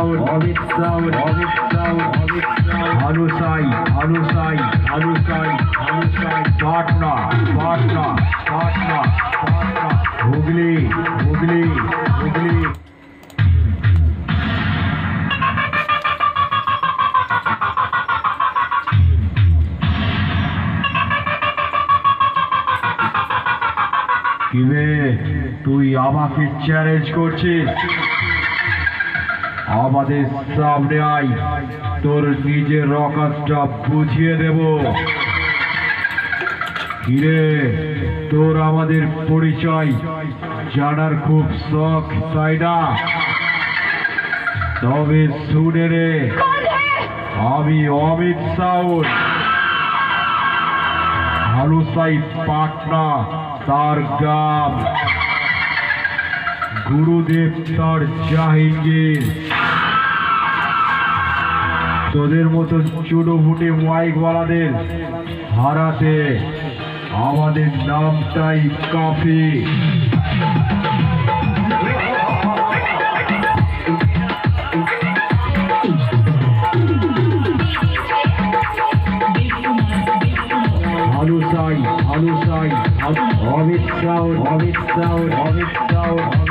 Sound Amit sound Amit sound Amit sound আনুসাই আনুসাই আনুসাই আনুসাই পাটনা পাটনা পাটনা পাটনা হুগলি হুগলি হুগলি কিরে, তুই আমাকে চ্যালেঞ্জ করছিস? আমাদের সামনে আই তোর নিজের রকাতটা বুঝিয়ে দেব। কিরে তোর আমাদের পরিচয় জানার খুব শখ, তাই না? তবে শুনে রে আমি অমিত সাউন্ড হালুসাই পাটনা, তার গ্রাম। গুরুদেব তার জাহিঙ্গীর তোদের মতো চুনো ফুটে মাইকওয়ালাদের হারাতে আমাদের নামটাই কাফি। Amit sound Amit sound Amit sound Amit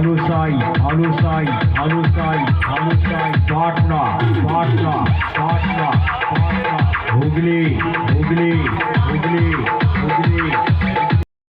হালুসাই হালুসাই হালুসাই হালুসাই পাটনা পাটনা পাটনা পাটনা হুগলি হুগলি হুগলি হুগলি